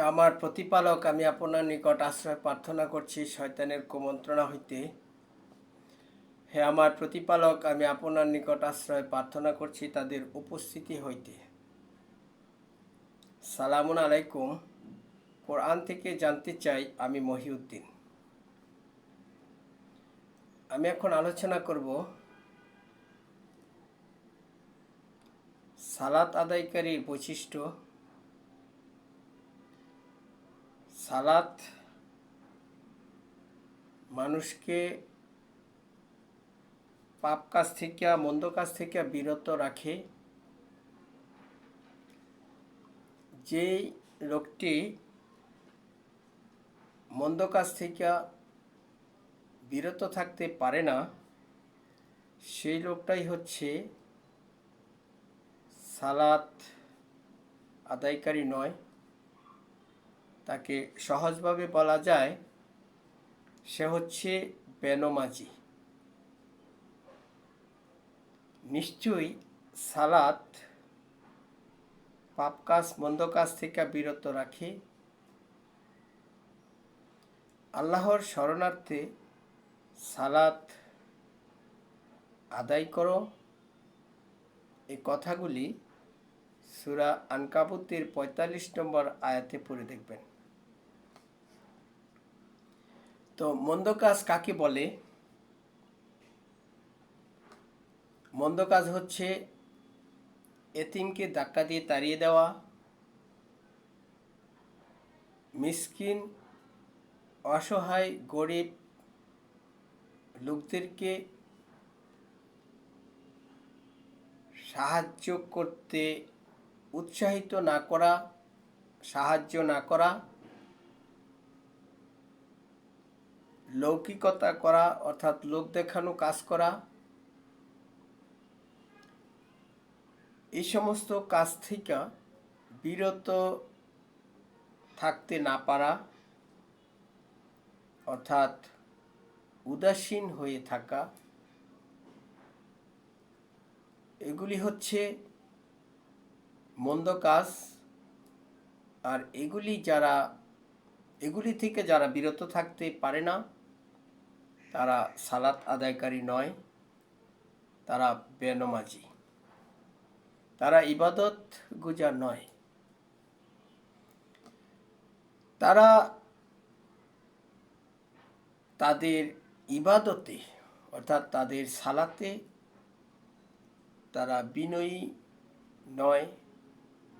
আমার প্রতিপালক, আমি আপনার নিকট আশ্রয় প্রার্থনা করছি, শয়তানের কুমন্ত্রণা হইতে। হে আমার প্রতিপালক, আমি আপনার নিকট আশ্রয় প্রার্থনা করছি, তাদের উপস্থিতি হইতে। সালামুন আলাইকুম। কোরআন থেকে জানতে চাই আমি মহিউদ্দিন। আমি এখন আলোচনা করব সালাত আদায়কারীর বৈশিষ্ট্য। সালাত মানুষকে পাপ কাজ থেকে, মন্দ কাজ থেকে বিরত রাখে। যেই লোকটি মন্দ কাজ থেকে বিরত থাকতে পারে না, সেই লোকটাই হচ্ছে সালাত আদায়কারী নয়। তাকে সহজভাবে বলা যায়, সে হচ্ছে বেনমাজি। নিশ্চয়ই সালাত পাপ কাজ, মন্দ কাজ থেকে বিরত রাখে। আল্লাহর শরণার্থে সালাত আদায় করো। এই কথাগুলি সুরা আনকাবুতের পঁয়তাল্লিশ নম্বর আয়াতে পড়ে দেখবেন। তো মন্দ কাজ কাকে বলে? মন্দ কাজ হচ্ছে এতিমকে ধাক্কা দিয়ে তাড়িয়ে দেওয়া, মিসকিন, অসহায়, গরিব লোকদেরকে সাহায্য করতে উৎসাহিত না করা, সাহায্য না করা লৌকিকতা করা, অর্থাৎ লোক দেখানো, কাজ করা, এই সমস্ত কাজ থেকে বিরত থাকতে না পারা, অর্থাৎ উদাসীন হয়ে থাকা, এগুলি হচ্ছে মন্দ কাজ। আর এগুলি যারা, এগুলি থেকে যারা বিরত থাকতে পারে না তারা সালাত আদায়কারী নয়, তারা বেনমাজি। তারা ইবাদত গুজা নয়। তারা তাদের ইবাদতে, অর্থাৎ তাদের সালাতে তারা বিনয়ী নয়।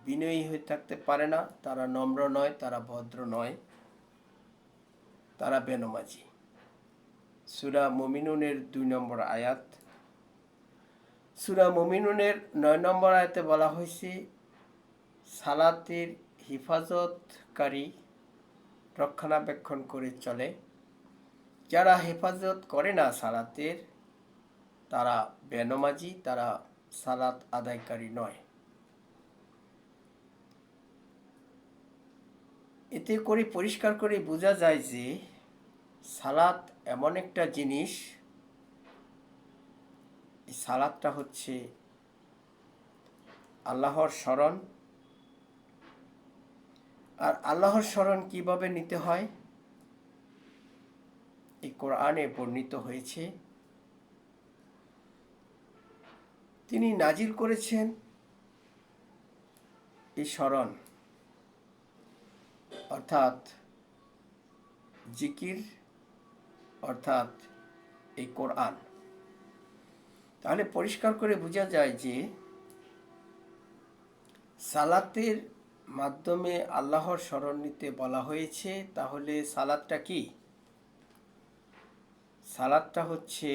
বিনয়ী হয়ে থাকতে পারে না, তারা নম্র নয়, তারা ভদ্র নয়, তারা বেনমাজি। সুরা মমিনুনের দুই নম্বর আয়াত। সুরা মমিনুনের নয় নম্বর আয়াতে বলা হয়েছে, সালাতের হেফাজতকারী রক্ষণাবেক্ষণ করে চলে। যারা হেফাজত করে না সালাতের, তারা বেনমাজি, তারা সালাত আদায়কারী নয়। এতে করে পরিষ্কার করে বোঝা যায় যে সালাত এমন একটা জিনিস, এই সালাদটা হচ্ছে আল্লাহর স্মরণ। আর আল্লাহর স্মরণ কীভাবে নিতে হয়? এই কোরআনে বর্ণিত হয়েছে, তিনি নাজির করেছেন এই স্মরণ, অর্থাৎ জিকির অর্থাৎ এই কোরআন। তাহলে পরিষ্কার করে বোঝা যায় যে সালাতের মাধ্যমে আল্লাহর স্মরণ নিতে বলা হয়েছে, তাহলে সালাদটা কি? সালাদটা হচ্ছে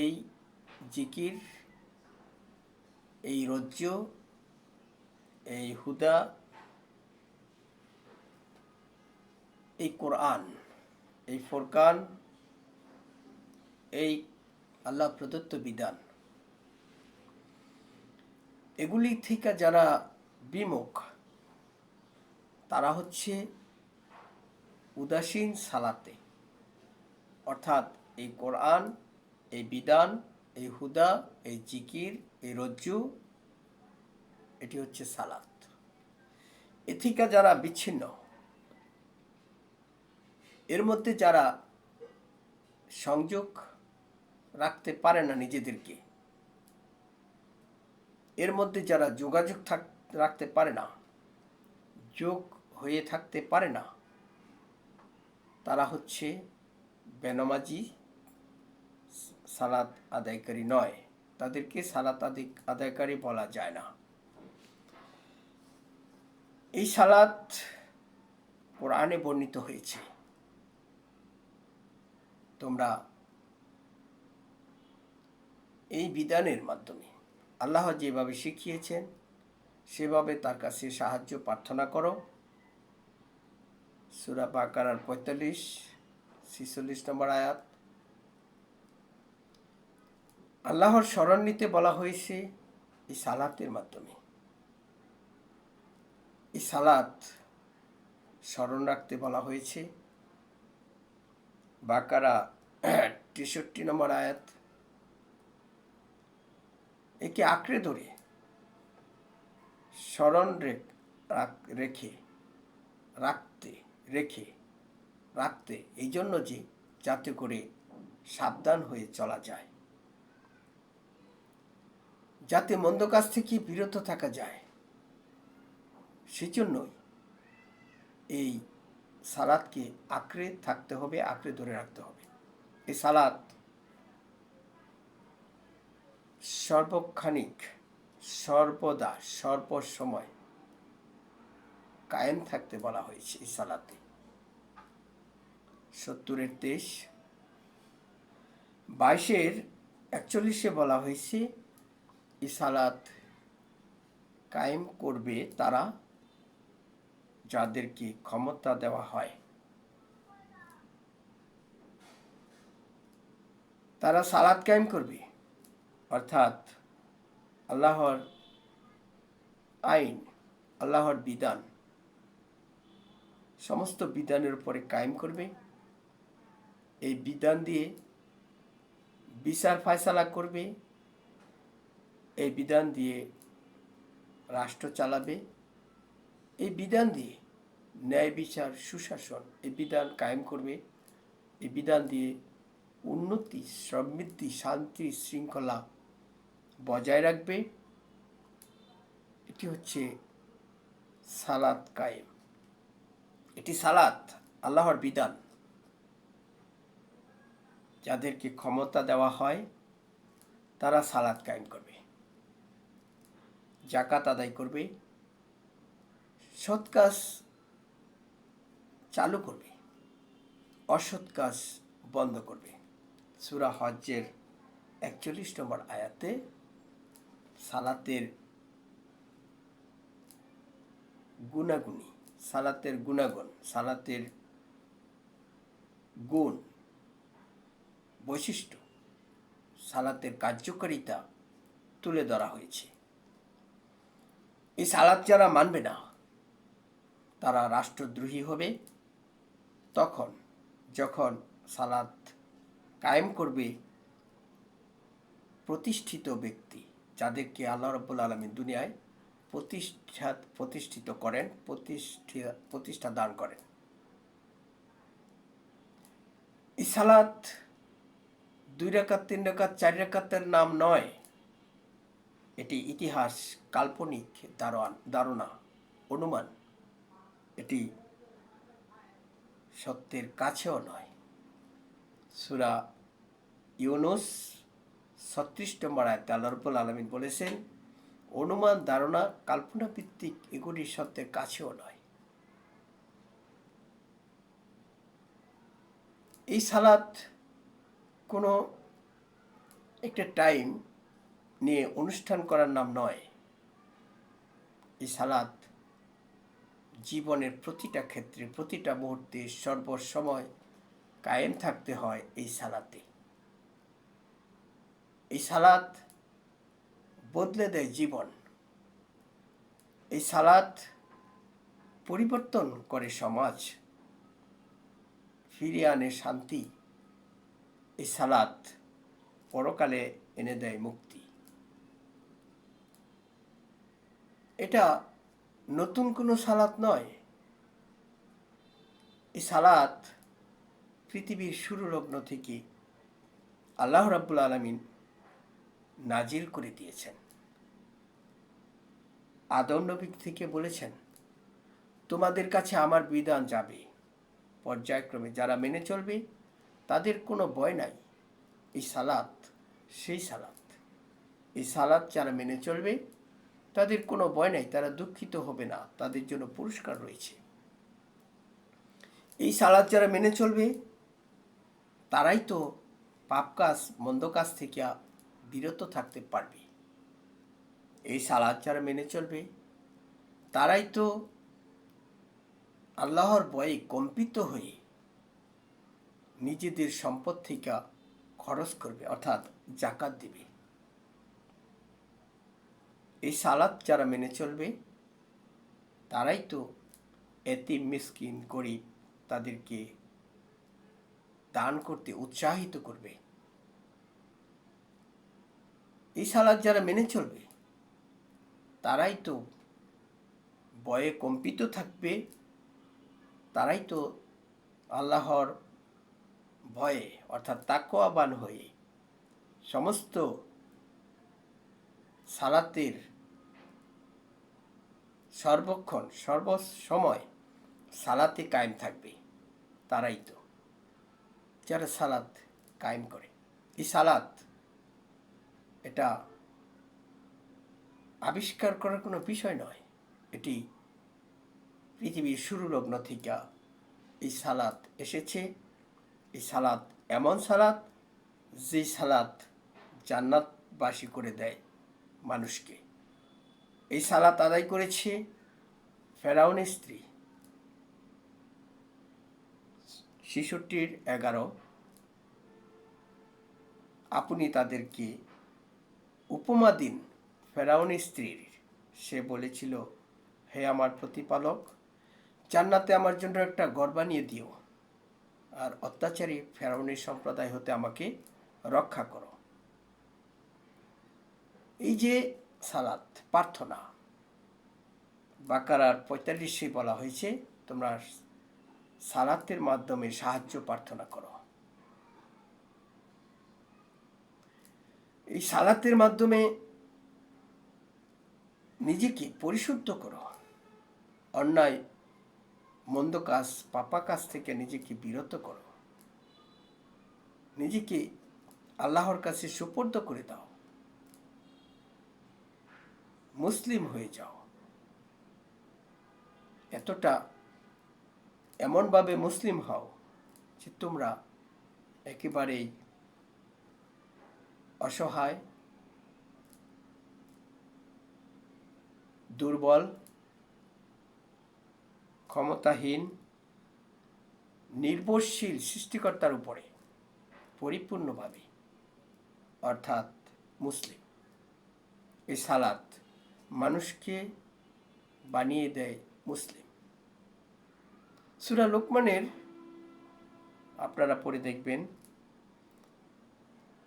এই জিকির, এই রজ্জ, এই হুদা, এই কোরআন। এই ফোরকান, এই আল্লাহ প্রদত্ত বিধান। এগুলি থেকে যারা বিমুখ, তারা হচ্ছে উদাসীন সালাতে। অর্থাৎ এই কোরআন, এই বিধান, এই হুদা, এই জিকির, এই রজ্জু, এটি হচ্ছে সালাত। এ থেকে যারা বিচ্ছিন্ন মধ্যে যারা সংযোগ রাখতে পারে না নিজেদেরকে, এর মধ্যে যারা যোগাযোগ থাক, রাখতে পারে না, যোগ হয়ে থাকতে পারে না, তারা হচ্ছে বেনামাজি সালাত আদায়কারী নয়। তাদেরকে সালাত আদায়কারী বলা যায় না। এই সালাত কোরআনে বর্ণিত হয়েছে। তোমরা এই বিধানের মাধ্যমে আল্লাহ যেভাবে শিখিয়েছেন, সেভাবে তার কাছে সাহায্য প্রার্থনা করো। সুরা বাকারার পঁয়তাল্লিশ ছিচল্লিশ নম্বর আয়াত। আল্লাহর স্মরণ নিতে বলা হয়েছে এই সালাতের মাধ্যমে। এই সালাত স্মরণ রাখতে বলা হয়েছে। বাকারা তেষট্টি নম্বর আয়াত। একে আঁকড়ে ধরে, স্মরণ রেখে রাখতে রেখে, রাখতে, এই জন্য যে যাতে করে সাবধান হয়ে চলা যায়। যাতে মন্দ কাজ থেকে বিরত থাকা যায়। সেজন্যই এই সালাদকে আঁকড়ে থাকতে হবে, আঁকড়ে ধরে রাখতে হবে। এই সালাদ সর্বক্ষণিক, সর্বদা, সর্বসময় কায়েম থাকতে বলা হয়েছে এই সালাতে সত্তরের তেইশ, বাইশের একচল্লিশে বলা হয়েছে, এই কায়েম করবে তারা যাদেরকে ক্ষমতা দেওয়া হয়। তারা সালাদ কায়েম করবে। অর্থাৎ আল্লাহর আইন, আল্লাহর বিধান, সমস্ত বিধানের উপরে কায়েম করবে। এই বিধান দিয়ে বিচার ফায়সালা করবে। এই বিধান দিয়ে রাষ্ট্র চালাবে। এই বিধান দিয়ে ন্যায় বিচার, সুশাসন এই বিধান কায়েম করবে। এই বিধান দিয়ে উন্নতি, সমৃদ্ধি, শান্তি, শৃঙ্খলা বজায় রাখবে। এটি হচ্ছে সালাত কায়েম। এটি সালাত, আল্লাহর বিধান। যাদেরকে ক্ষমতা দেওয়া হয়, তারা সালাত কায়েম করবে। জাকাত আদায় করবে। সৎ কাজ চালু করবে, অসৎ কাজ বন্ধ করবে। সুরা হজ্জের একচল্লিশ নম্বর আয়াতে সালাতের গুণাগুণী, সালাতের গুণাগুণ, সালাতের গুণ, বৈশিষ্ট্য, সালাতের কার্যকারিতা তুলে ধরা হয়েছে। এই সালাত যারা মানবে না তারা রাষ্ট্রদ্রোহী হবে। তখন যখন সালাত কায়েম করবে প্রতিষ্ঠিত ব্যক্তি, যাদেরকে আল্লাহ রব্বুল আলমী দুনিয়ায় প্রতিষ্ঠা, প্রতিষ্ঠিত করেন, প্রতিষ্ঠা প্রতিষ্ঠা দান করেন। এই সালাত দুই রেখাত তিন রেখাত চার রেখাতের নাম নয়। এটি ইতিহাস কাল্পনিক ধারণা, অনুমান। এটি সত্যের কাছেও নয়। সুরা ইউনুস ছত্রিশ নম্বর আয়তে আল্লাহ আলমিন বলেছেন, অনুমান, ধারণা, কাল্পনা ভিত্তিক এগুলি সত্যের কাছেও নয়। এই সালাত কোনো একটা টাইম নিয়ে অনুষ্ঠান করার নাম নয়। এই সালাত জীবনের প্রতিটা ক্ষেত্রে, প্রতিটা মুহূর্তে সর্বসময় কায়েম থাকতে হয় এই সালাতে। এই সালাত বদলে দেয় জীবন। এই সালাত পরিবর্তন করে সমাজ। ফিরিয়ে আনে শান্তি। এই সালাত পরকালে এনে দেয় মুক্তি। এটা নতুন কোনো সালাত নয়। এই সালাত পৃথিবীর শুরু লগ্ন থেকে আল্লাহ রাব্বুল আলমিন নাজিল করে দিয়েছেন। আদম নবী থেকে বলেছেন, তোমাদের কাছে আমার বিধান যাবে। পর্যায়ক্রমে যারা মেনে চলবে, তাদের কোনো ভয় নাই। এই সালাত সেই সালাত। এই সালাত যারা মেনে চলবে তাদের কোনো ভয় নাই, তারা দুঃখিত হবে না, তাদের জন্য পুরস্কার রয়েছে। এই সালাদ যারা মেনে চলবে, তারাই তো পাপ কাজ, মন্দ কাজ থেকে বিরত থাকতে পারবে। এই সালাদ যারা মেনে চলবে, তারাই তো আল্লাহর ভয়ে কম্পিত হয়ে নিজেদের সম্পদ থেকে খরচ করবে, অর্থাৎ জাকাত দিবে। এই সালাত যারা মেনে চলবে, তারাই তো এতিম মিসকিন গরিব তাদেরকে দান করতে উৎসাহিত করবে। এই সালাদ যারা মেনে চলবে, তারাই তো বয়ে কম্পিত থাকবে, তারাই তো আল্লাহর ভয়ে, অর্থাৎ তাকোয়াবান হয়ে সমস্ত সালাতের সর্বক্ষণ, সর্বসময় সালাতে কায়েম থাকবে। তারাই তো। যারা সালাত কায়েম করে। এই সালাত এটা আবিষ্কার করার কোনো বিষয় নয়। এটি পৃথিবীর শুরু লগ্ন থেকে এই সালাত এসেছে। এই সালাত এমন সালাত যে সালাত জান্নাতবাসী করে দেয় মানুষকে। এই সালাত আদায় করেছে ফেরাউনের স্ত্রী। শিশুটির এগারো। আপনি তাদেরকে উপমা দিন ফেরাউনের স্ত্রীর। সে বলেছিল, হে আমার প্রতিপালক, জান্নাতে আমার জন্য একটা ঘর বানিয়ে দিও আর অত্যাচারী ফেরাউনের সম্প্রদায় হতে আমাকে রক্ষা করো। এই যে সালাত, প্রার্থনা। বাকারার পঁয়তাল্লিশে বলা হয়েছে, তোমরা সালাতের মাধ্যমে সাহায্য প্রার্থনা করো। এই সালাতের মাধ্যমে নিজেকে পরিশুদ্ধ করো। অন্যায়, মন্দ কাজ, পাপা কাজ থেকে নিজেকে বিরত করো। নিজেকে আল্লাহর কাছে সুপর্দ করে দাও। মুসলিম হয়ে যাও। এতটা এমনভাবে মুসলিম হও যে তোমরা একেবারেই অসহায়, দুর্বল, ক্ষমতাহীন, নির্ভরশীল সৃষ্টিকর্তার উপরে পরিপূর্ণভাবে, অর্থাৎ মুসলিম। এই সালাত মানুষকে বানিয়ে দেয় মুসলিম। সুরা লোকমানের আপনারা পড়ে দেখবেন,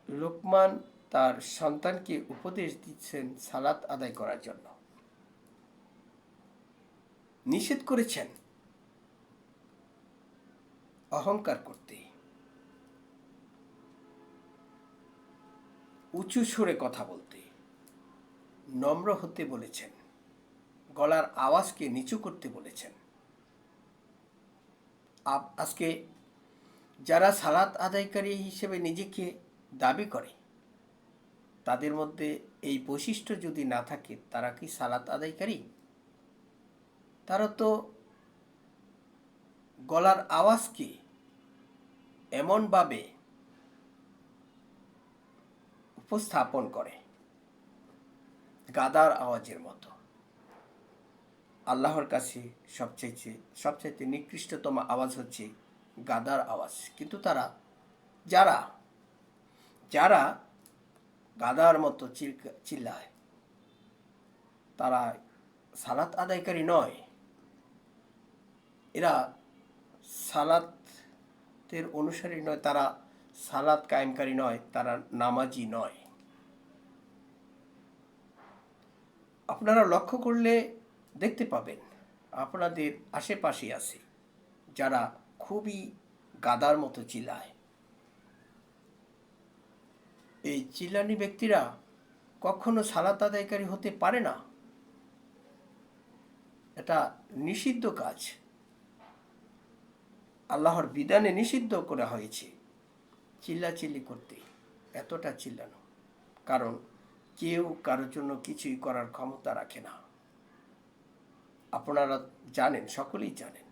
লোকমান তার সন্তানকে উপদেশ দিচ্ছেন সালাত আদায় করার জন্য। নিষেধ করেছেন অহংকার করতে। উঁচু সুরে কথা বলতে। নম্র হতে বলেছেন, গলার আওয়াজকে নিচু করতে বলেছেন। আজকে যারা সালাত আদায়কারী হিসেবে নিজেকে দাবি করে, তাদের মধ্যে এই বৈশিষ্ট্য যদি না থাকে, তারা কি সালাত আদায়কারী? তারা তো গলার আওয়াজকে এমনভাবে উপস্থাপন করে। গাদার আওয়াজের মতো। আল্লাহর কাছে সবচেয়ে সবচেয়ে নিকৃষ্টতম আওয়াজ হচ্ছে গাদার আওয়াজ। কিন্তু তারা, যারা যারা গাদার মতো চিল্লায়, তারা সালাত আদায়কারী নয়। এরা সালাতের অনুসারী নয়, তারা সালাত কায়েমকারী নয়, তারা নামাজি নয়। আপনারা লক্ষ্য করলে দেখতে পাবেন, আপনাদের আশেপাশে আছে যারা খুবই গাদার মতো চিল্লায় এই চিল্লানি ব্যক্তিরা কখনো সালাত আদায়কারী হতে পারে না। এটা নিষিদ্ধ কাজ। আল্লাহর বিধানে নিষিদ্ধ করা হয়েছে। চিল্লাচিল্লি করতে, এতটা চিল্লানো। কারণ কেউ কারোর জন্য কিছুই করার ক্ষমতা রাখে না। আপনারা জানেন, সকলেই জানেন।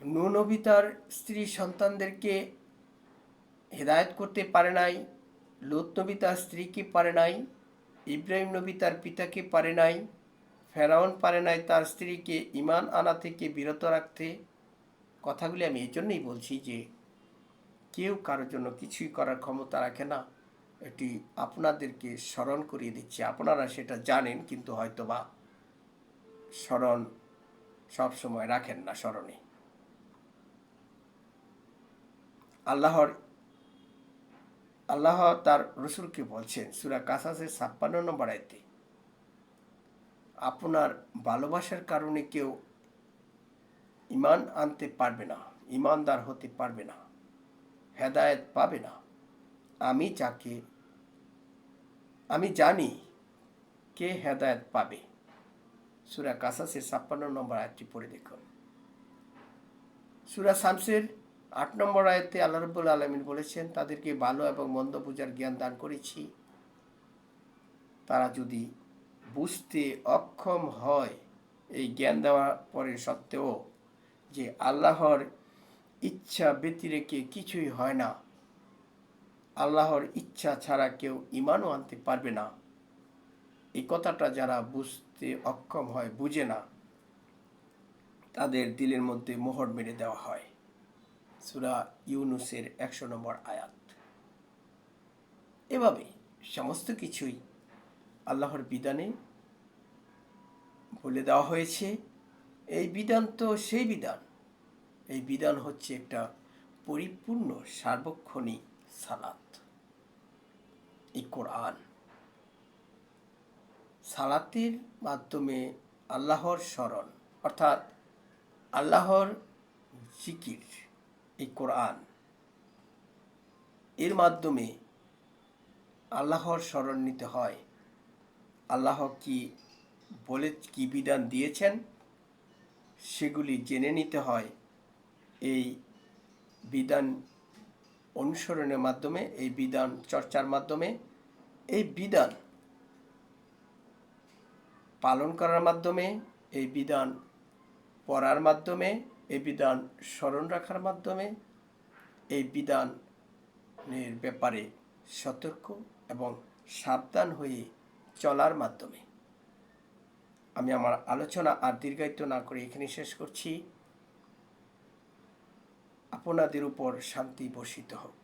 নুনবী তার স্ত্রী সন্তানদেরকে হেদায়ত করতে পারে নাই লোত নবী তার স্ত্রীকে পারে নাই ইব্রাহিম নবী তার পিতাকে পারে নাই, ফেরাউন পারে নাই, তার স্ত্রীকে ইমান আনা থেকে বিরত রাখতে। কথাগুলি আমি এই জন্যই বলছি যে কেউ কারোর জন্য কিছুই করার ক্ষমতা রাখে না। এটি আপনাদেরকে স্মরণ করিয়ে দিচ্ছি। আপনারা সেটা জানেন, কিন্তু হয়তোবা স্মরণ সবসময় রাখেন না স্মরণে। আল্লাহর, আল্লাহ তার রসুলকে বলছেন, সুরা কাসাসের ছাপ্পান্ন নম্বর আয়তে, আপনার ভালোবাসার কারণে কেউ ইমান আনতে পারবে না ইমানদার হতে পারবে না। হেদায়েত পাবে না। আমি যাকে, আমি জানি কে হেদায়েত পাবে। সুরা কাসাসের ছাপ্পান্ন নম্বর আয়াতটি পড়ে দেখুন। সুরা শামসের আট নম্বর আয়তে আল্লাহ রব্বুল আলমিন বলেছেন, তাদেরকে ভালো এবং মন্দ বোঝার জ্ঞান দান করেছি। তারা যদি বুঝতে অক্ষম হয়, এই জ্ঞান দেওয়ার পরে সত্ত্বেও যে আল্লাহর ইচ্ছা ব্যতিরেকে কিছুই হয় না। আল্লাহর ইচ্ছা ছাড়া কেউ ইমানও আনতে পারবে না। এই কথাটা যারা বুঝতে অক্ষম হয়, বুঝে না, তাদের দিলের মধ্যে মোহর মেরে দেওয়া হয়। সুরা ইউনুসের একশো নম্বর আয়াত। এভাবে সমস্ত কিছুই আল্লাহর বিধানে বলে দেওয়া হয়েছে। এই বিধান তো সেই বিধান। এই বিধান হচ্ছে একটা পরিপূর্ণ সার্বক্ষণিক সালাত। এই কোরআন। সালাতের মাধ্যমে আল্লাহর স্মরণ, অর্থাৎ আল্লাহর জিকির, এই কোরআন। এর মাধ্যমে আল্লাহর স্মরণ নিতে হয়। আল্লাহ কি বলে, কি বিধান দিয়েছেন, সেগুলি জেনে নিতে হয়। এই বিধান অনুসরণের মাধ্যমে, এই বিধান চর্চার মাধ্যমে, এই বিধান পালন করার মাধ্যমে, এই বিধান পড়ার মাধ্যমে, এই বিধান স্মরণ রাখার মাধ্যমে, এই বিধানের ব্যাপারে সতর্ক এবং সাবধান হয়ে চলার মাধ্যমে। আমি আমার আলোচনা আর দীর্ঘায়িত না করে এখানে শেষ করছি। আপনাদের উপর শান্তি বর্ষিত হোক।